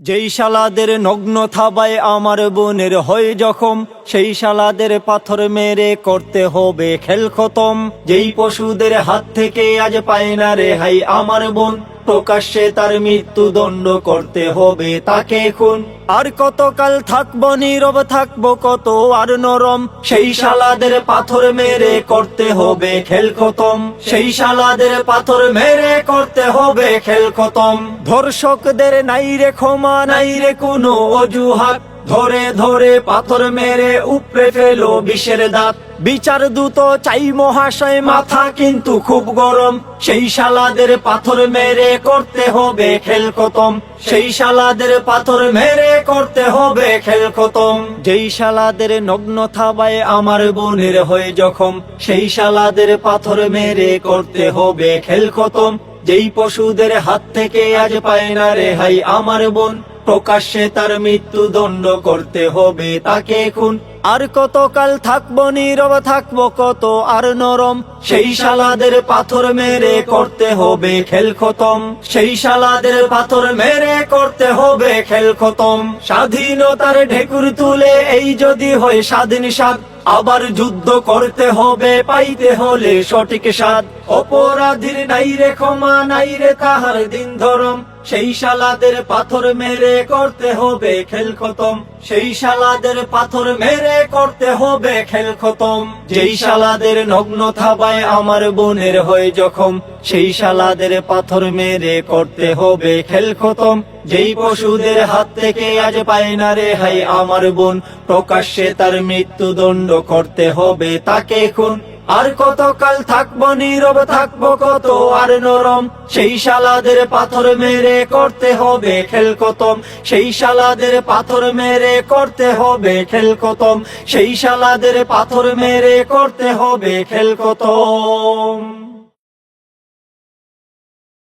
যেই শালাদের নগ্ন থাবায় আমার বোনের হয় জখম, সেই শালাদের পাথর মেরে করতে হবে খেল খতম। যেই পশুদের হাত থেকে আজ পায় না রে হাই আমার বোন। প্রকাশ্যে তার মৃত্যু দণ্ড করতে হবে তাকে খুন। আর কতকাল থাকব নীরব, থাকব কত আর নরম। সেই শালাদের পাথর মেরে করতে হবে খেল খতম। সেই শালাদের পাথর মেরে করতে হবে খেল খতম। ধর্ষকদের নাই রে ক্ষমা, নাই রে কোনো অজুহাত। ধরে ধরে পাথর মেরে উপরে ফেলো বিষের দাঁত। বিচার দূত চাই মহাশয়, মাথা কিন্তু খুব গরম। সেই শালাদের পাথর মেরে করতে হবে খেল খতম। সেই শালাদের পাথর মেরে করতে হবে খেল খতম। যেই শালাদের নগ্ন থাবায় আমার বোনের হয়ে জখম, সেই শালাদের পাথর মেরে করতে হবে খেল খতম। যেই পশুদের হাত থেকে আজ পায় না রে হাই আমার বোন, প্রকাশ্যে তার মৃত্যু দণ্ড করতে হবে তাকে খুন। আর কতকাল থাকব নীরব, থাকব কত আর নরম? সেই শালাদের পাথর মেরে করতে হবে খেল খতম। সেই শালাদের পাথর মেরে করতে হবে খেল খতম। স্বাধীনতার ঢেকুর তুলে এই যদি হয় স্বাধীন স্বাদ, আবার যুদ্ধ করতে হবে, পাইতে হলে সঠিক স্বাদ। অপরাধীর নাই রে ক্ষমা, নাই রে তাহার দিন ধরম। সেই শালাদের পাথর মেরে করতে হবে খেল খতম। সেই শালাদের পাথর মেরে করতে হবে খেল খতম। যেই শালাদের নগ্ন থাবায় আমার বোনের হয়ে জখম, সেই শালাদের পাথর মেরে করতে হবে খেল খতম। যেই পশুদের হাত থেকে আজ পায় না রে হাই আমার বোন, প্রকাশ্যে তার মৃত্যুদণ্ড করতে হবে তাকে খুন। আর কতকাল থাকব নীরব, থাকব কত আর নরম? সেই শালাদের পাথর মেরে করতে হবে খেল কতম সেই শালাদের পাথর মেরে করতে হবে খেল কতম সেই শালাদের পাথর মেরে করতে হবে খেল কতম